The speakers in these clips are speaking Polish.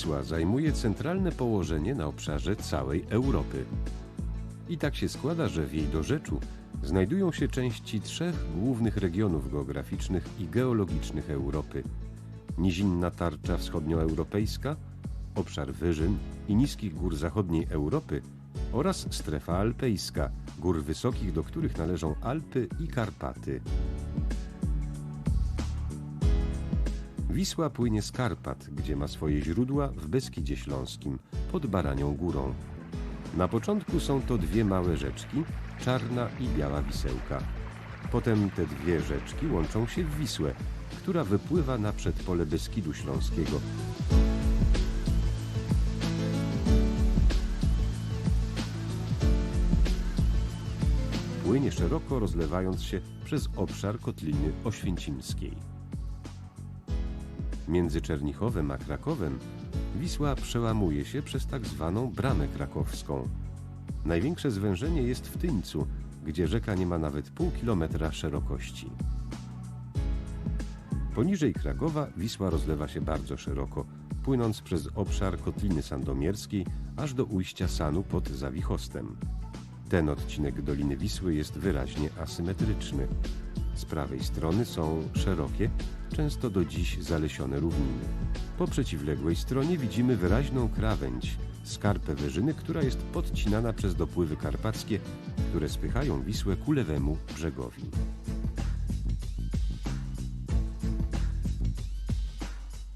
Wisła zajmuje centralne położenie na obszarze całej Europy. I tak się składa, że w jej dorzeczu znajdują się części trzech głównych regionów geograficznych i geologicznych Europy. Nizinna tarcza wschodnioeuropejska, obszar wyżyn i niskich gór zachodniej Europy oraz strefa alpejska, gór wysokich, do których należą Alpy i Karpaty. Wisła płynie z Karpat, gdzie ma swoje źródła w Beskidzie Śląskim, pod Baranią Górą. Na początku są to dwie małe rzeczki, Czarna i Biała Wisełka. Potem te dwie rzeczki łączą się w Wisłę, która wypływa na przedpole Beskidu Śląskiego. Płynie szeroko, rozlewając się przez obszar kotliny oświęcimskiej. Między Czernichowem a Krakowem Wisła przełamuje się przez tak zwaną Bramę Krakowską. Największe zwężenie jest w Tyńcu, gdzie rzeka nie ma nawet pół kilometra szerokości. Poniżej Krakowa Wisła rozlewa się bardzo szeroko, płynąc przez obszar Kotliny Sandomierskiej aż do ujścia Sanu pod Zawichostem. Ten odcinek Doliny Wisły jest wyraźnie asymetryczny. Z prawej strony są szerokie, często do dziś zalesione równiny. Po przeciwległej stronie widzimy wyraźną krawędź, skarpę wyżyny, która jest podcinana przez dopływy karpackie, które spychają Wisłę ku lewemu brzegowi.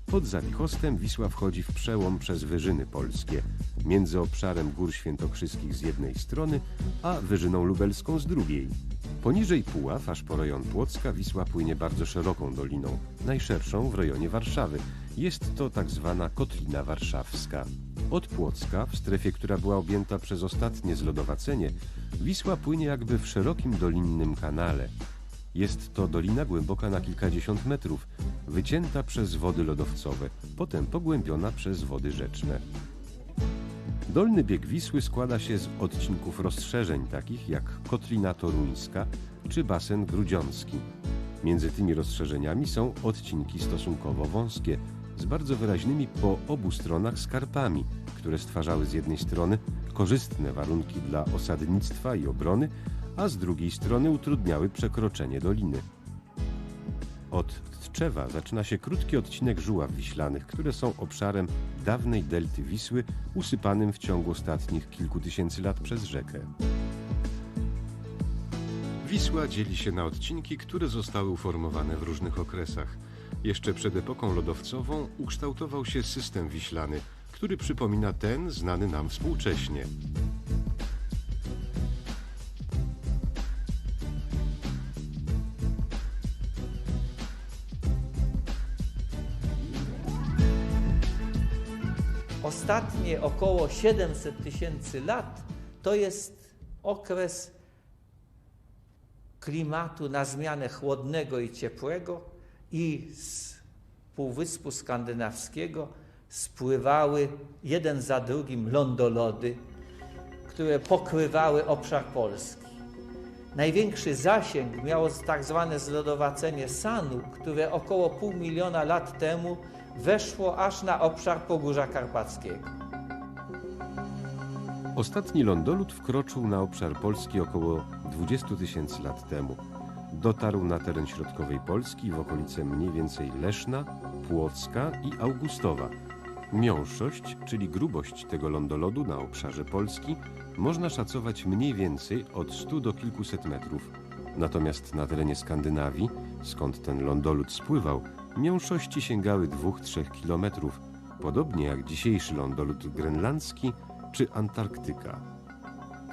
Pod Zawichostem Wisła wchodzi w przełom przez wyżyny polskie, między obszarem Gór Świętokrzyskich z jednej strony, a Wyżyną Lubelską z drugiej. Poniżej Puław, aż po rejon Płocka, Wisła płynie bardzo szeroką doliną, najszerszą w rejonie Warszawy. Jest to tak zwana Kotlina Warszawska. Od Płocka, w strefie, która była objęta przez ostatnie zlodowacenie, Wisła płynie jakby w szerokim dolinnym kanale. Jest to dolina głęboka na kilkadziesiąt metrów, wycięta przez wody lodowcowe, potem pogłębiona przez wody rzeczne. Dolny bieg Wisły składa się z odcinków rozszerzeń takich jak Kotlina Toruńska czy basen Grudziącki. Między tymi rozszerzeniami są odcinki stosunkowo wąskie, z bardzo wyraźnymi po obu stronach skarpami, które stwarzały z jednej strony korzystne warunki dla osadnictwa i obrony, a z drugiej strony utrudniały przekroczenie doliny. Od Tczewa zaczyna się krótki odcinek żuław wiślanych, które są obszarem dawnej delty Wisły, usypanym w ciągu ostatnich kilku tysięcy lat przez rzekę. Wisła dzieli się na odcinki, które zostały uformowane w różnych okresach. Jeszcze przed epoką lodowcową ukształtował się system wiślany, który przypomina ten znany nam współcześnie. Ostatnie około 700 tysięcy lat to jest okres klimatu na zmianę chłodnego i ciepłego i z Półwyspu Skandynawskiego spływały jeden za drugim lądolody, które pokrywały obszar Polski. Największy zasięg miało tak zwane zlodowacenie Sanu, które około pół miliona lat temu weszło aż na obszar Pogórza Karpackiego. Ostatni lądolud wkroczył na obszar Polski około 20 tysięcy lat temu. Dotarł na teren środkowej Polski w okolice mniej więcej Leszna, Płocka i Augustowa. Miąższość, czyli grubość tego lądolodu na obszarze Polski, można szacować mniej więcej od 100 do kilkuset metrów. Natomiast na terenie Skandynawii, skąd ten lądolud spływał, miąższości sięgały 2-3 kilometrów, podobnie jak dzisiejszy lądolud grenlandzki czy Antarktyka.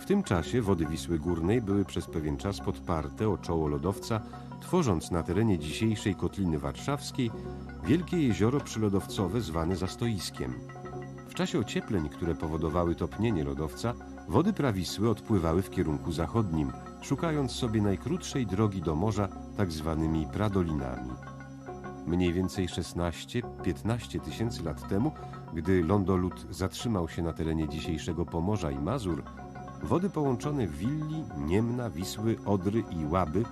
W tym czasie wody Wisły Górnej były przez pewien czas podparte o czoło lodowca, tworząc na terenie dzisiejszej Kotliny Warszawskiej wielkie jezioro przylodowcowe zwane zastoiskiem. W czasie ociepleń, które powodowały topnienie lodowca, wody prawisły odpływały w kierunku zachodnim, szukając sobie najkrótszej drogi do morza tak zwanymi pradolinami. Mniej więcej 16-15 tysięcy lat temu, gdy lądolud zatrzymał się na terenie dzisiejszego Pomorza i Mazur, wody połączone Willi, Niemna, Wisły, Odry i Łaby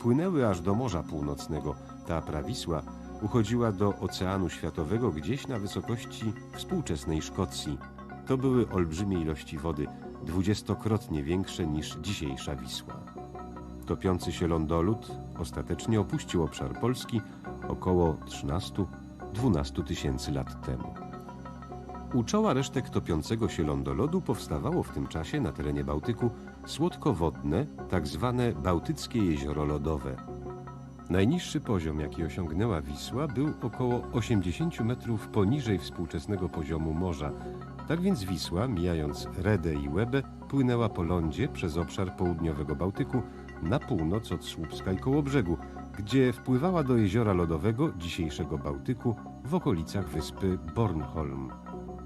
płynęły aż do Morza Północnego. Ta prawisła uchodziła do Oceanu Światowego gdzieś na wysokości współczesnej Szkocji. To były olbrzymie ilości wody, dwudziestokrotnie większe niż dzisiejsza Wisła. Topiący się lądolud ostatecznie opuścił obszar Polski około 13-12 tysięcy lat temu. U czoła resztek topiącego się lądolodu powstawało w tym czasie na terenie Bałtyku słodkowodne, tak zwane Bałtyckie Jezioro Lodowe. Najniższy poziom, jaki osiągnęła Wisła, był około 80 metrów poniżej współczesnego poziomu morza. Tak więc Wisła, mijając Redę i Łebę, płynęła po lądzie przez obszar południowego Bałtyku na północ od Słupska i Kołobrzegu, gdzie wpływała do jeziora lodowego dzisiejszego Bałtyku w okolicach wyspy Bornholm.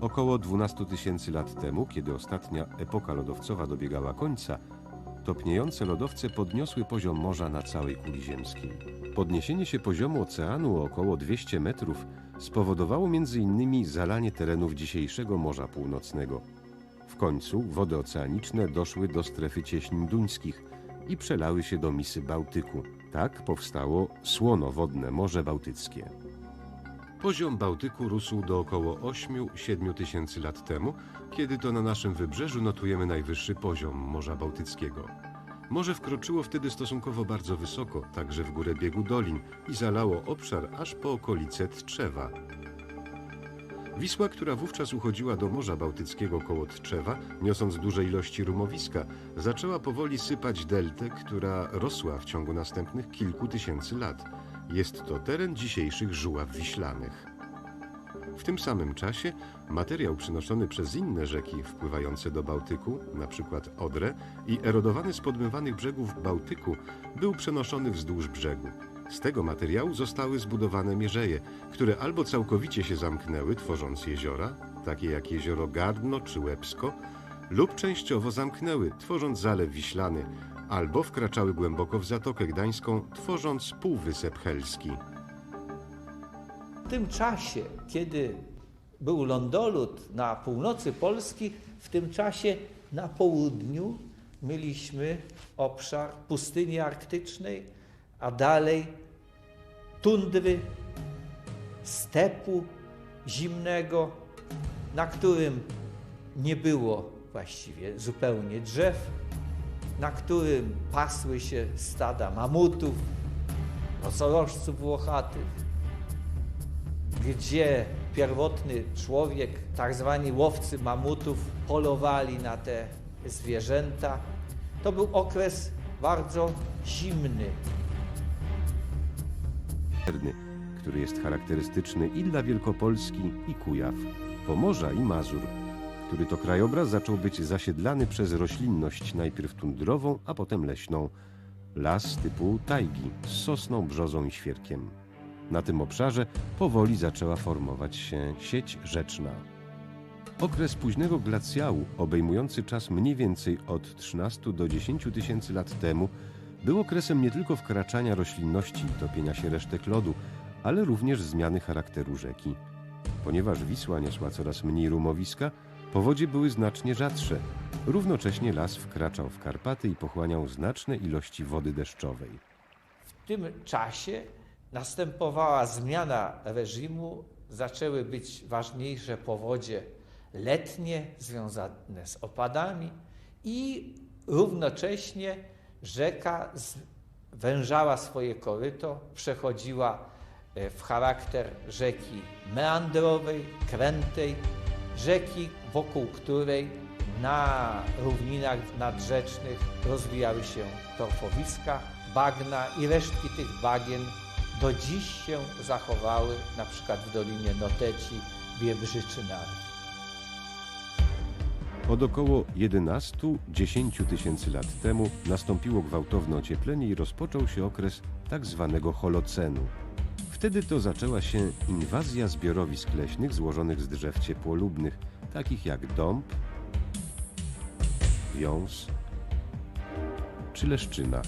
Około 12 tysięcy lat temu, kiedy ostatnia epoka lodowcowa dobiegała końca, topniejące lodowce podniosły poziom morza na całej kuli ziemskiej. Podniesienie się poziomu oceanu o około 200 metrów spowodowało m.in. zalanie terenów dzisiejszego Morza Północnego. W końcu wody oceaniczne doszły do strefy cieśnin duńskich i przelały się do misy Bałtyku. Tak powstało słonowodne Morze Bałtyckie. Poziom Bałtyku rósł do około 8-7 tysięcy lat temu, kiedy to na naszym wybrzeżu notujemy najwyższy poziom Morza Bałtyckiego. Morze wkroczyło wtedy stosunkowo bardzo wysoko, także w górę biegu dolin i zalało obszar aż po okolice Tczewa. Wisła, która wówczas uchodziła do Morza Bałtyckiego koło Tczewa, niosąc duże ilości rumowiska, zaczęła powoli sypać deltę, która rosła w ciągu następnych kilku tysięcy lat. Jest to teren dzisiejszych żuław wiślanych. W tym samym czasie materiał przynoszony przez inne rzeki wpływające do Bałtyku, np. Odrę, i erodowany z podmywanych brzegów Bałtyku był przenoszony wzdłuż brzegu. Z tego materiału zostały zbudowane mierzeje, które albo całkowicie się zamknęły, tworząc jeziora, takie jak jezioro Gardno czy Łebsko, lub częściowo zamknęły, tworząc Zalew Wiślany, albo wkraczały głęboko w Zatokę Gdańską, tworząc Półwysep Helski. W tym czasie, kiedy był lądolud na północy Polski, w tym czasie na południu mieliśmy obszar pustyni arktycznej, a dalej tundry, stepu zimnego, na którym nie było właściwie zupełnie drzew, na którym pasły się stada mamutów, nosorożców włochatych, gdzie pierwotny człowiek, tak zwani łowcy mamutów, polowali na te zwierzęta. To był okres bardzo zimny. Który jest charakterystyczny i dla Wielkopolski, i Kujaw, Pomorza i Mazur, który to krajobraz zaczął być zasiedlany przez roślinność najpierw tundrową, a potem leśną. Las typu tajgi z sosną, brzozą i świerkiem. Na tym obszarze powoli zaczęła formować się sieć rzeczna. Okres późnego glacjału, obejmujący czas mniej więcej od 13 do 10 tysięcy lat temu, był okresem nie tylko wkraczania roślinności i topienia się resztek lodu, ale również zmiany charakteru rzeki. Ponieważ Wisła niosła coraz mniej rumowiska, powodzie były znacznie rzadsze. Równocześnie las wkraczał w Karpaty i pochłaniał znaczne ilości wody deszczowej. W tym czasie następowała zmiana reżimu, zaczęły być ważniejsze powodzie letnie związane z opadami i równocześnie rzeka zwężała swoje koryto, przechodziła e, w charakter rzeki meandrowej, krętej, rzeki, wokół której na równinach nadrzecznych rozwijały się torfowiska, bagna i resztki tych bagien do dziś się zachowały, na przykład w Dolinie Noteci, Biebrzy czy Narw. Od około 11-10 tysięcy lat temu nastąpiło gwałtowne ocieplenie i rozpoczął się okres tak zwanego holocenu. Wtedy to zaczęła się inwazja zbiorowisk leśnych złożonych z drzew ciepłolubnych, takich jak dąb, wiąz czy leszczyna.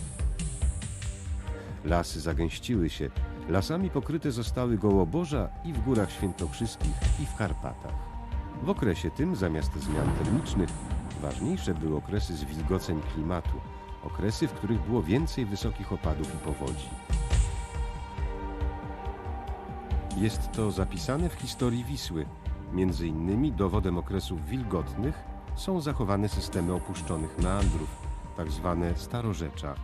Lasy zagęściły się, lasami pokryte zostały Gołoborza i w Górach Świętokrzyskich i w Karpatach. W okresie tym, zamiast zmian termicznych, ważniejsze były okresy zwilgoceń klimatu, okresy, w których było więcej wysokich opadów i powodzi. Jest to zapisane w historii Wisły. Między innymi dowodem okresów wilgotnych są zachowane systemy opuszczonych meandrów, tak zwane starorzecza.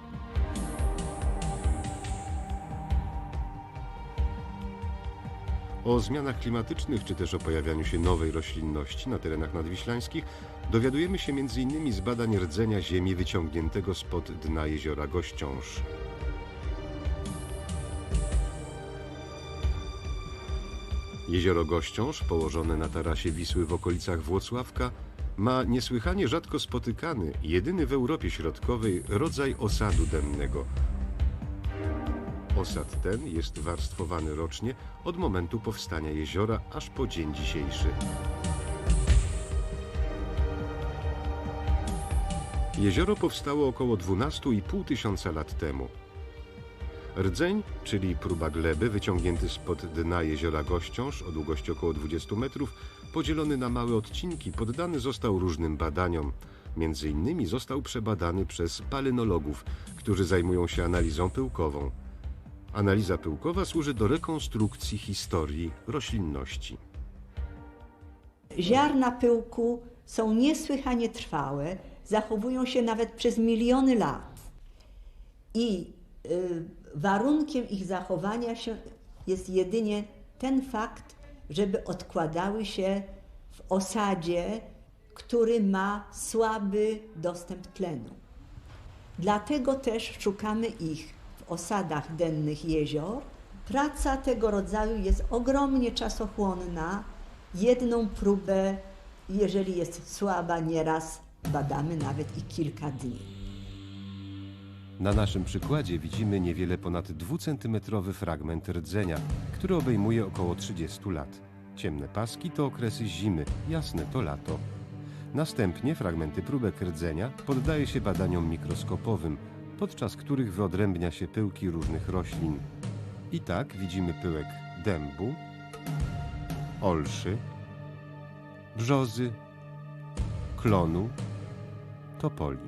O zmianach klimatycznych czy też o pojawianiu się nowej roślinności na terenach nadwiślańskich dowiadujemy się m.in. z badań rdzenia ziemi wyciągniętego spod dna jeziora Gościąż. Jezioro Gościąż, położone na tarasie Wisły w okolicach Włocławka, ma niesłychanie rzadko spotykany, jedyny w Europie Środkowej rodzaj osadu dennego. Osad ten jest warstwowany rocznie od momentu powstania jeziora aż po dzień dzisiejszy. Jezioro powstało około 12,5 tysiąca lat temu. Rdzeń, czyli próba gleby wyciągnięty spod dna jeziora Gościąż o długości około 20 metrów, podzielony na małe odcinki, poddany został różnym badaniom. Między innymi został przebadany przez palynologów, którzy zajmują się analizą pyłkową. Analiza pyłkowa służy do rekonstrukcji historii roślinności. Ziarna pyłku są niesłychanie trwałe, zachowują się nawet przez miliony lat. I y, warunkiem ich zachowania się jest jedynie ten fakt, żeby odkładały się w osadzie, który ma słaby dostęp tlenu. Dlatego też szukamy ich osadach dennych jezior. Praca tego rodzaju jest ogromnie czasochłonna. Jedną próbę, jeżeli jest słaba, nieraz badamy nawet i kilka dni. Na naszym przykładzie widzimy niewiele ponad dwucentymetrowy fragment rdzenia, który obejmuje około 30 lat. Ciemne paski to okresy zimy, jasne to lato. Następnie fragmenty próbek rdzenia poddaje się badaniom mikroskopowym, podczas których wyodrębnia się pyłki różnych roślin. I tak widzimy pyłek dębu, olszy, brzozy, klonu, topoli.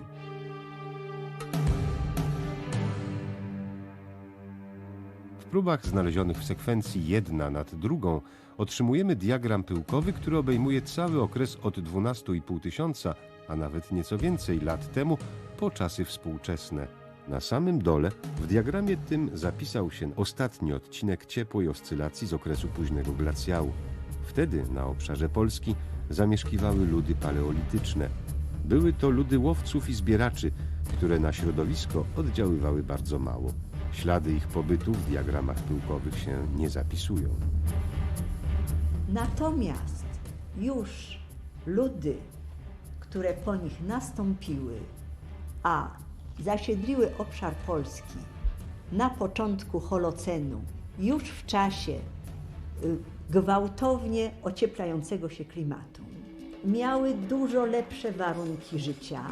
W próbach znalezionych w sekwencji jedna nad drugą otrzymujemy diagram pyłkowy, który obejmuje cały okres od 12,5 tysiąca, a nawet nieco więcej lat temu, po czasy współczesne. Na samym dole w diagramie tym zapisał się ostatni odcinek ciepłej oscylacji z okresu późnego glacjału. Wtedy na obszarze Polski zamieszkiwały ludy paleolityczne. Były to ludy łowców i zbieraczy, które na środowisko oddziaływały bardzo mało. Ślady ich pobytu w diagramach pyłkowych się nie zapisują. Natomiast już ludy, które po nich nastąpiły, a zasiedliły obszar Polski na początku Holocenu, już w czasie y, gwałtownie ocieplającego się klimatu, miały dużo lepsze warunki życia,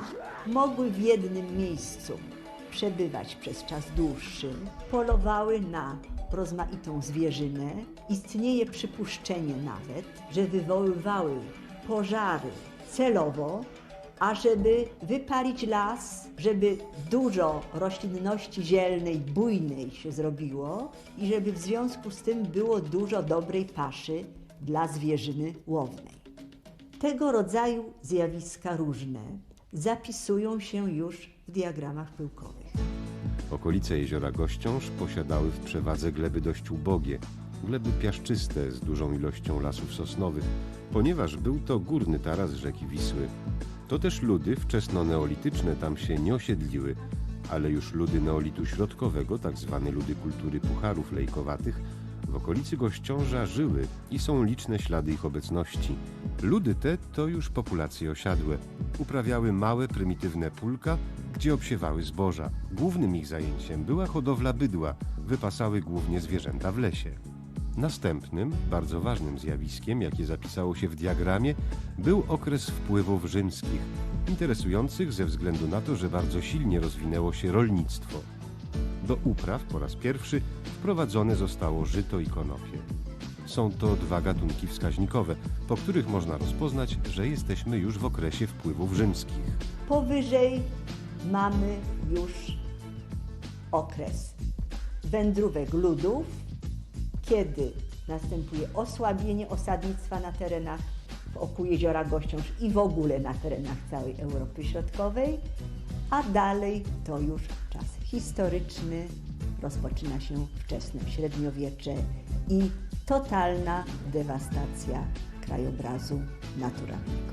mogły w jednym miejscu przebywać przez czas dłuższy, polowały na rozmaitą zwierzynę. Istnieje przypuszczenie nawet, że wywoływały pożary celowo, ażeby wypalić las, żeby dużo roślinności zielnej, bujnej się zrobiło i żeby w związku z tym było dużo dobrej paszy dla zwierzyny łownej. Tego rodzaju zjawiska różne zapisują się już w diagramach pyłkowych. Okolice jeziora Gościąż posiadały w przewadze gleby dość ubogie, gleby piaszczyste z dużą ilością lasów sosnowych, ponieważ był to górny taras rzeki Wisły. To też ludy wczesnoneolityczne tam się nie osiedliły, ale już ludy neolitu środkowego, tak zwane ludy kultury pucharów lejkowatych, w okolicy Gościąża żyły i są liczne ślady ich obecności. Ludy te to już populacje osiadłe. Uprawiały małe, prymitywne pólka, gdzie obsiewały zboża. Głównym ich zajęciem była hodowla bydła, wypasały głównie zwierzęta w lesie. Następnym, bardzo ważnym zjawiskiem, jakie zapisało się w diagramie, był okres wpływów rzymskich, interesujących ze względu na to, że bardzo silnie rozwinęło się rolnictwo. Do upraw po raz pierwszy wprowadzone zostało żyto i konopie. Są to dwa gatunki wskaźnikowe, po których można rozpoznać, że jesteśmy już w okresie wpływów rzymskich. Powyżej mamy już okres wędrówek ludów, kiedy następuje osłabienie osadnictwa na terenach wokół jeziora Gościąż i w ogóle na terenach całej Europy Środkowej, a dalej to już czas historyczny, rozpoczyna się wczesne średniowiecze i totalna dewastacja krajobrazu naturalnego.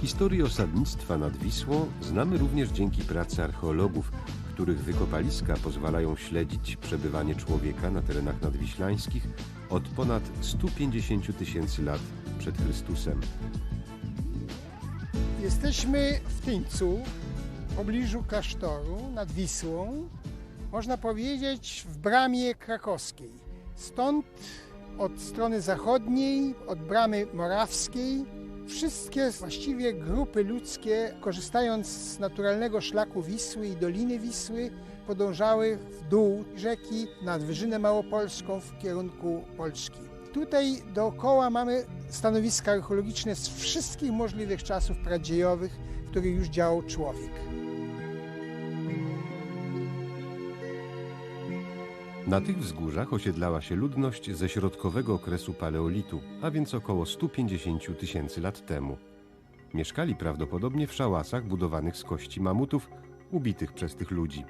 Historię osadnictwa nad Wisłą znamy również dzięki pracy archeologów, których wykopaliska pozwalają śledzić przebywanie człowieka na terenach nadwiślańskich od ponad 150 tysięcy lat przed Chrystusem. Jesteśmy w Tyńcu, w pobliżu klasztoru nad Wisłą, można powiedzieć w bramie krakowskiej. Stąd od strony zachodniej, od bramy morawskiej, wszystkie właściwie grupy ludzkie, korzystając z naturalnego szlaku Wisły i Doliny Wisły, podążały w dół rzeki nad Wyżynę Małopolską w kierunku Polski. Tutaj dookoła mamy stanowiska archeologiczne z wszystkich możliwych czasów pradziejowych, w których już działał człowiek. Na tych wzgórzach osiedlała się ludność ze środkowego okresu paleolitu, a więc około 150 tysięcy lat temu. Mieszkali prawdopodobnie w szałasach budowanych z kości mamutów, ubitych przez tych ludzi.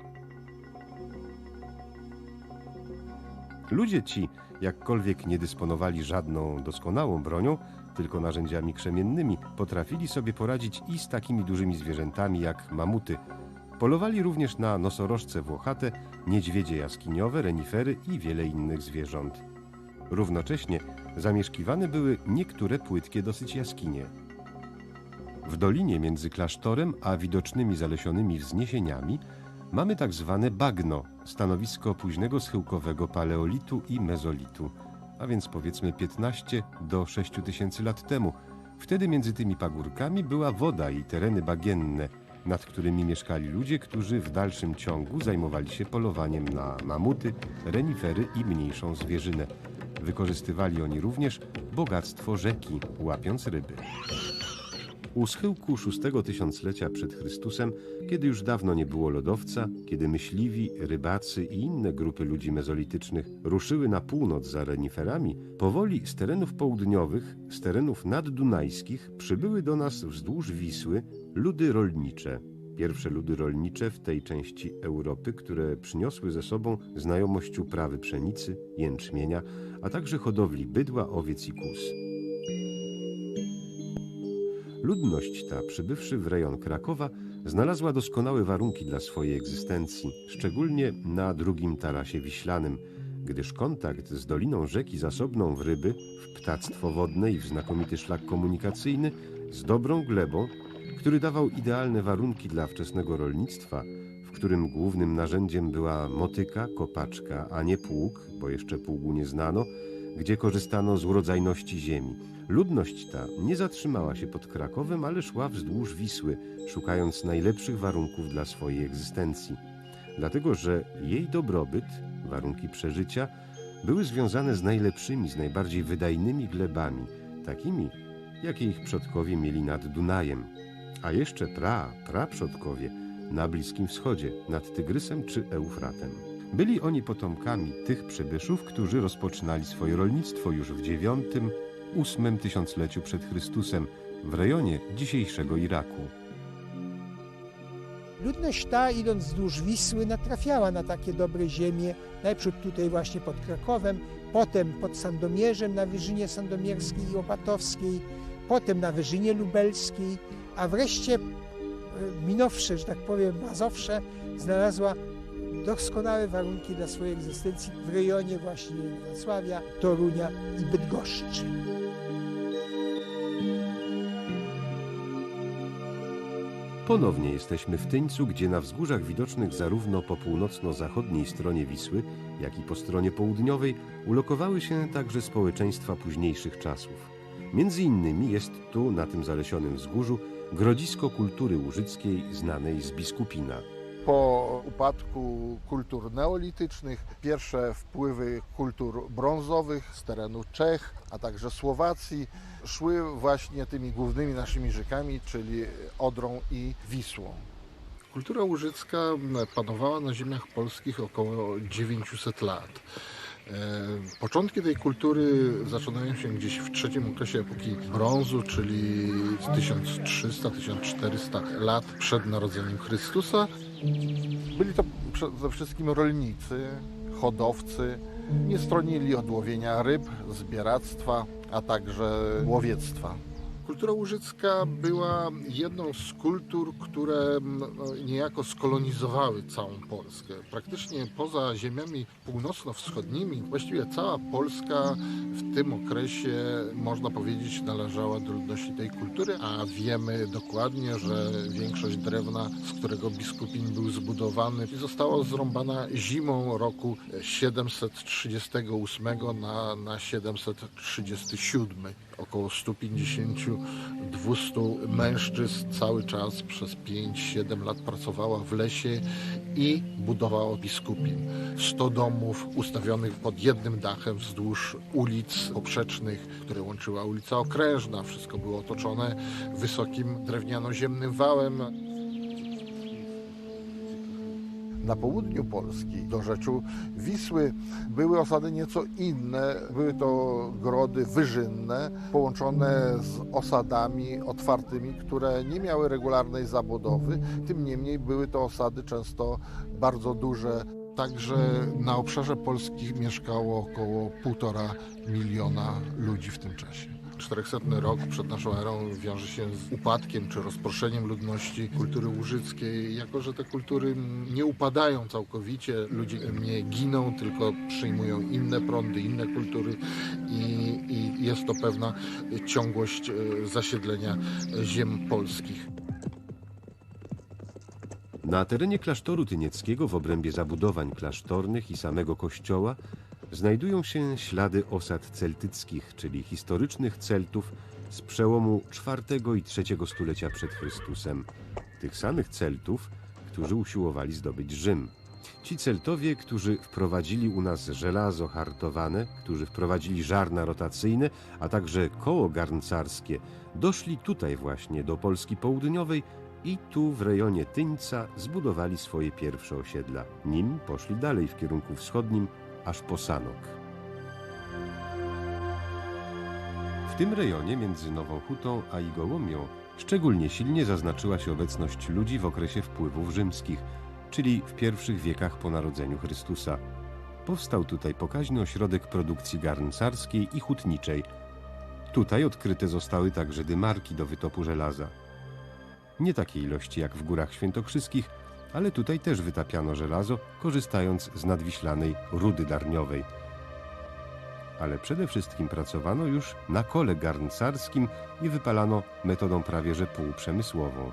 Ludzie ci, jakkolwiek nie dysponowali żadną doskonałą bronią, tylko narzędziami krzemiennymi, potrafili sobie poradzić i z takimi dużymi zwierzętami jak mamuty. Polowali również na nosorożce włochate, niedźwiedzie jaskiniowe, renifery i wiele innych zwierząt. Równocześnie zamieszkiwane były niektóre płytkie dosyć jaskinie. W dolinie między klasztorem a widocznymi zalesionymi wzniesieniami mamy tak zwane bagno, stanowisko późnego schyłkowego paleolitu i mezolitu, a więc powiedzmy 15 do 6 tysięcy lat temu. Wtedy między tymi pagórkami była woda i tereny bagienne, nad którymi mieszkali ludzie, którzy w dalszym ciągu zajmowali się polowaniem na mamuty, renifery i mniejszą zwierzynę. Wykorzystywali oni również bogactwo rzeki, łapiąc ryby. U schyłku szóstego tysiąclecia przed Chrystusem, kiedy już dawno nie było lodowca, kiedy myśliwi, rybacy i inne grupy ludzi mezolitycznych ruszyły na północ za reniferami, powoli z terenów południowych, z terenów naddunajskich przybyły do nas wzdłuż Wisły ludy rolnicze. Pierwsze ludy rolnicze w tej części Europy, które przyniosły ze sobą znajomość uprawy pszenicy, jęczmienia, a także hodowli bydła, owiec i kóz. Ludność ta, przybywszy w rejon Krakowa, znalazła doskonałe warunki dla swojej egzystencji, szczególnie na drugim tarasie wiślanym, gdyż kontakt z doliną rzeki zasobną w ryby, w ptactwo wodne i w znakomity szlak komunikacyjny z dobrą glebą, który dawał idealne warunki dla wczesnego rolnictwa, w którym głównym narzędziem była motyka, kopaczka, a nie pług, bo jeszcze pługu nie znano, gdzie korzystano z urodzajności ziemi. Ludność ta nie zatrzymała się pod Krakowem, ale szła wzdłuż Wisły, szukając najlepszych warunków dla swojej egzystencji. Dlatego, że jej dobrobyt, warunki przeżycia, były związane z najlepszymi, z najbardziej wydajnymi glebami, takimi, jakie ich przodkowie mieli nad Dunajem, a jeszcze pra, praprzodkowie na Bliskim Wschodzie, nad Tygrysem czy Eufratem. Byli oni potomkami tych przybyszów, którzy rozpoczynali swoje rolnictwo już w IX, VIII tysiącleciu przed Chrystusem w rejonie dzisiejszego Iraku. Ludność ta, idąc wzdłuż Wisły, natrafiała na takie dobre ziemie, najpierw tutaj właśnie pod Krakowem, potem pod Sandomierzem na Wyżynie Sandomierskiej i Opatowskiej, potem na Wyżynie Lubelskiej, a wreszcie e, minowsze, że tak powiem, Mazowsze znalazła doskonałe warunki dla swojej egzystencji w rejonie właśnie Wrocławia, Torunia i Bydgoszczy. Ponownie jesteśmy w Tyńcu, gdzie na wzgórzach widocznych zarówno po północno-zachodniej stronie Wisły, jak i po stronie południowej ulokowały się także społeczeństwa późniejszych czasów. Między innymi jest tu, na tym zalesionym wzgórzu, grodzisko kultury łużyckiej znanej z Biskupina. Po upadku kultur neolitycznych pierwsze wpływy kultur brązowych z terenu Czech, a także Słowacji szły właśnie tymi głównymi naszymi rzekami, czyli Odrą i Wisłą. Kultura łużycka panowała na ziemiach polskich około 900 lat. E, Początki tej kultury zaczynają się gdzieś w trzecim okresie epoki brązu, czyli 1300-1400 lat przed narodzeniem Chrystusa. Byli to przede wszystkim rolnicy, hodowcy, nie stronili od łowienia ryb, zbieractwa, a także łowiectwa. Kultura łużycka była jedną z kultur, które no, niejako skolonizowały całą Polskę. Praktycznie poza ziemiami północno-wschodnimi, właściwie cała Polska w tym okresie, można powiedzieć, należała do ludności tej kultury, a wiemy dokładnie, że większość drewna, z którego biskupin był zbudowany, została zrąbana zimą roku 738 na, na 737 około 150-200 mężczyzn cały czas przez 5-7 lat pracowała w lesie i budowała biskupin. 100 domów ustawionych pod jednym dachem wzdłuż ulic poprzecznych, które łączyła ulica Okrężna. Wszystko było otoczone wysokim drewniano-ziemnym wałem. Na południu Polski, do rzeczu Wisły, były osady nieco inne. Były to grody wyżynne, połączone z osadami otwartymi, które nie miały regularnej zabudowy. Tym niemniej były to osady często bardzo duże. Także na obszarze Polski mieszkało około półtora miliona ludzi w tym czasie. 400 rok przed naszą erą wiąże się z upadkiem czy rozproszeniem ludności kultury łużyckiej. Jako, że te kultury nie upadają całkowicie, ludzie nie giną, tylko przyjmują inne prądy, inne kultury i, i jest to pewna ciągłość e, zasiedlenia ziem polskich. Na terenie klasztoru tynieckiego w obrębie zabudowań klasztornych i samego kościoła znajdują się ślady osad celtyckich, czyli historycznych Celtów z przełomu IV i III stulecia przed Chrystusem. Tych samych Celtów, którzy usiłowali zdobyć Rzym. Ci Celtowie, którzy wprowadzili u nas żelazo hartowane, którzy wprowadzili żarna rotacyjne, a także koło garncarskie, doszli tutaj właśnie do Polski Południowej i tu w rejonie Tyńca zbudowali swoje pierwsze osiedla. Nim poszli dalej w kierunku wschodnim, aż po Sanok. W tym rejonie między Nową Hutą a Igołomią szczególnie silnie zaznaczyła się obecność ludzi w okresie wpływów rzymskich, czyli w pierwszych wiekach po narodzeniu Chrystusa. Powstał tutaj pokaźny ośrodek produkcji garncarskiej i hutniczej. Tutaj odkryte zostały także dymarki do wytopu żelaza. Nie takiej ilości jak w Górach Świętokrzyskich, ale tutaj też wytapiano żelazo, korzystając z nadwiślanej rudy darniowej. Ale przede wszystkim pracowano już na kole garncarskim i wypalano metodą prawie że półprzemysłową.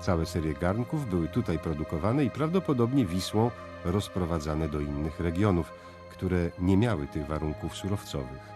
Całe serie garnków były tutaj produkowane i prawdopodobnie Wisłą rozprowadzane do innych regionów, które nie miały tych warunków surowcowych.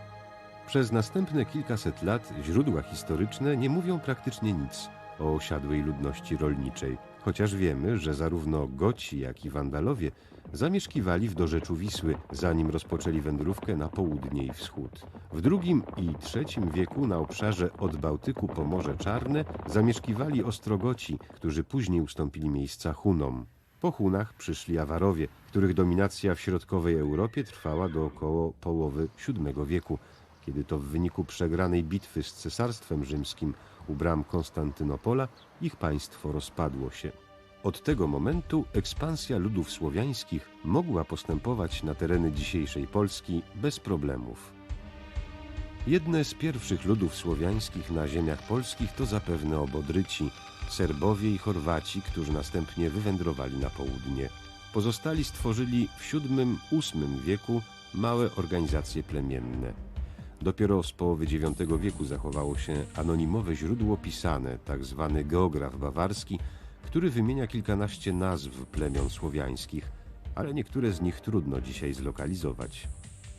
Przez następne kilkaset lat źródła historyczne nie mówią praktycznie nic o osiadłej ludności rolniczej, chociaż wiemy, że zarówno Goci, jak i Wandalowie zamieszkiwali w dorzeczu Wisły, zanim rozpoczęli wędrówkę na południe i wschód. W II i III wieku na obszarze od Bałtyku po Morze Czarne zamieszkiwali Ostrogoci, którzy później ustąpili miejsca Hunom. Po Hunach przyszli Awarowie, których dominacja w środkowej Europie trwała do około połowy VII wieku, kiedy to w wyniku przegranej bitwy z Cesarstwem Rzymskim u bram Konstantynopola ich państwo rozpadło się. Od tego momentu ekspansja ludów słowiańskich mogła postępować na tereny dzisiejszej Polski bez problemów. Jedne z pierwszych ludów słowiańskich na ziemiach polskich to zapewne Obodryci, Serbowie i Chorwaci, którzy następnie wywędrowali na południe. Pozostali stworzyli w VII-VIII wieku małe organizacje plemienne. Dopiero z połowy IX wieku zachowało się anonimowe źródło pisane, tak zwany geograf bawarski, który wymienia kilkanaście nazw plemion słowiańskich, ale niektóre z nich trudno dzisiaj zlokalizować.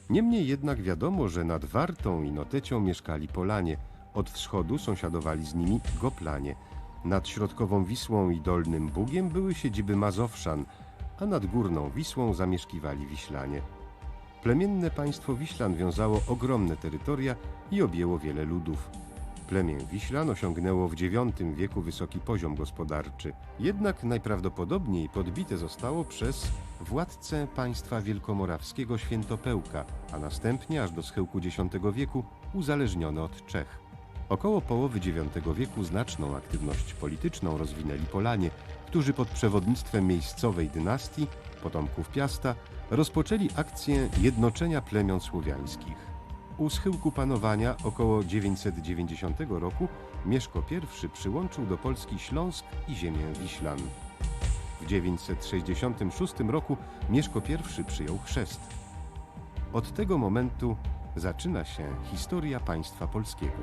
Niemniej jednak wiadomo, że nad Wartą i Notecią mieszkali Polanie, od wschodu sąsiadowali z nimi Goplanie, nad środkową Wisłą i Dolnym Bugiem były siedziby Mazowszan, a nad Górną Wisłą zamieszkiwali Wiślanie. Plemienne państwo Wiślan wiązało ogromne terytoria i objęło wiele ludów. Plemię Wiślan osiągnęło w IX wieku wysoki poziom gospodarczy, jednak najprawdopodobniej podbite zostało przez władcę państwa wielkomorawskiego Świętopełka, a następnie aż do schyłku X wieku uzależnione od Czech. Około połowy IX wieku znaczną aktywność polityczną rozwinęli Polanie, którzy pod przewodnictwem miejscowej dynastii, potomków Piasta, rozpoczęli akcję jednoczenia plemion słowiańskich. U schyłku panowania około 990 roku Mieszko I przyłączył do Polski Śląsk i ziemię Wiślan. W 966 roku Mieszko I przyjął chrzest. Od tego momentu zaczyna się historia państwa polskiego.